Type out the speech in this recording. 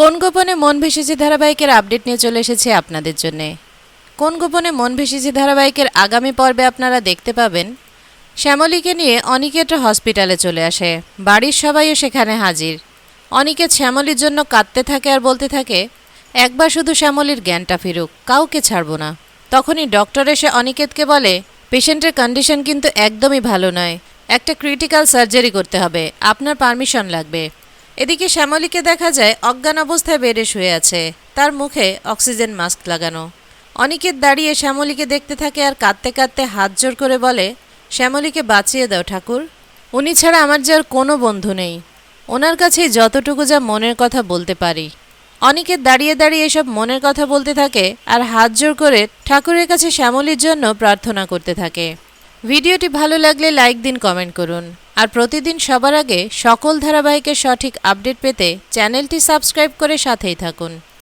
কোন গোপনে মন ভেসেছে ধারাবাহিকের আপডেট নিয়ে চলে এসেছে আপনাদের জন্যে? কোন গোপনে মন ভেসেছে ধারাবাহিকের আগামী পর্বে আপনারা দেখতে পাবেন? শ্যামলীকে নিয়ে অনিকেট হসপিটালে চলে আসে। বাড়ির সবাইও সেখানে হাজির। অনিকেত শ্যামলীর জন্য কাঁদতে থাকে আর বলতে থাকে, একবার শুধু শ্যামলীর জ্ঞানটা ফিরুক, কাউকে ছাড়বো না। তখনই ডক্টর এসে অনিকেতকে বলে, পেশেন্টের কন্ডিশন কিন্তু একদমই ভালো নয়। একটা ক্রিটিক্যাল সার্জারি করতে হবে। আপনার পারমিশন লাগবে। এদিকে শ্যামলীকে দেখা যায় অজ্ঞান অবস্থায় বেডে শুয়ে আছে। তার মুখে অক্সিজেন মাস্ক লাগানো। অনিকেত দাঁড়িয়ে শ্যামলীকে দেখতে থাকে আর কাঁদতে কাঁদতে হাত জোর করে বলে, শ্যামলীকে বাঁচিয়ে দাও ঠাকুর। উনি ছাড়া আমার যার কোনো বন্ধু নেই। ওনার কাছেই যতটুকু যা মনের কথা বলতে পারি। অনিকেত দাঁড়িয়ে দাঁড়িয়ে এসব মনের কথা বলতে থাকে আর হাত জোর করে ঠাকুরের কাছে শ্যামলীর জন্য প্রার্থনা করতে থাকে। ভিডিওটি ভালো লাগলে লাইক দিন, কমেন্ট করুন। আর প্রতিদিন সবার আগে সকল ধারাবাহিকের সঠিক আপডেট পেতে চ্যানেলটি সাবস্ক্রাইব করে সাথেই থাকুন।